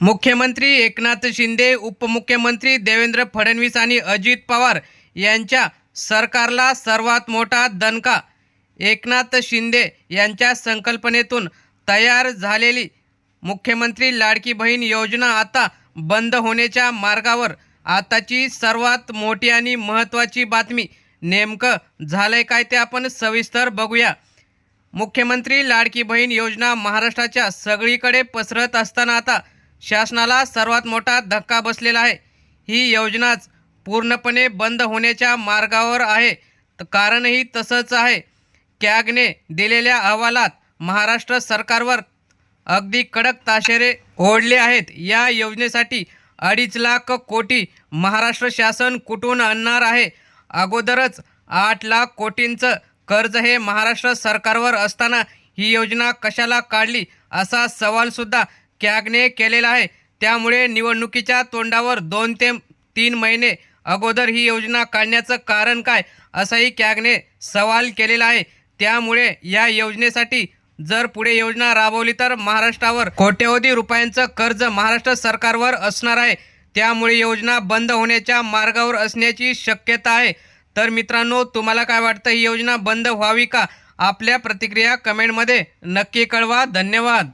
मुख्यमंत्री एकनाथ शिंदे उपमुख्यमंत्री देवेंद्र फडणवीस आणि अजित पवार यांच्या सरकारला सर्वात मोठा दणका. एकनाथ शिंदे यांच्या संकल्पनेतून तयार झालेली मुख्यमंत्री लाडकी बहीण योजना आता बंद होण्याच्या मार्गावर आताची सर्वात मोठी आणि महत्त्वाची बातमी नेमकं झालंय काय ते आपण सविस्तर बघूया. मुख्यमंत्री लाडकी बहीण योजना महाराष्ट्राच्या सगळीकडे पसरत असताना आता शासनाला सर्वात मोठा धक्का बसलेला आहे. ही योजनाच पूर्णपणे बंद होण्याच्या मार्गावर आहे. कारणही तसंच आहे. कॅगने दिलेल्या अहवालात महाराष्ट्र सरकारवर अगदी कडक ताशेरे ओढले आहेत. या योजनेसाठी अडीच लाख कोटी महाराष्ट्र शासन कुठून आणणार आहे? अगोदरच आठ लाख कोटींचं कर्ज हे महाराष्ट्र सरकारवर असताना ही योजना कशाला काढली असा सवालसुद्धा कॅगने केलेला आहे. त्यामुळे निवडणुकीच्या तोंडावर दोन ते तीन महिने अगोदर ही योजना काढण्याचं कारण काय असाही कॅगने सवाल केलेला आहे. त्यामुळे या योजनेसाठी जर पुढे योजना राबवली तर महाराष्ट्रावर कोट्यवधी रुपयांचं कर्ज महाराष्ट्र सरकारवर असणार आहे. त्यामुळे योजना बंद होण्याच्या मार्गावर असण्याची शक्यता आहे. तर मित्रांनो तुम्हाला काय वाटतं? ही योजना बंद व्हावी का? आपल्या प्रतिक्रिया कमेंटमध्ये नक्की कळवा. धन्यवाद.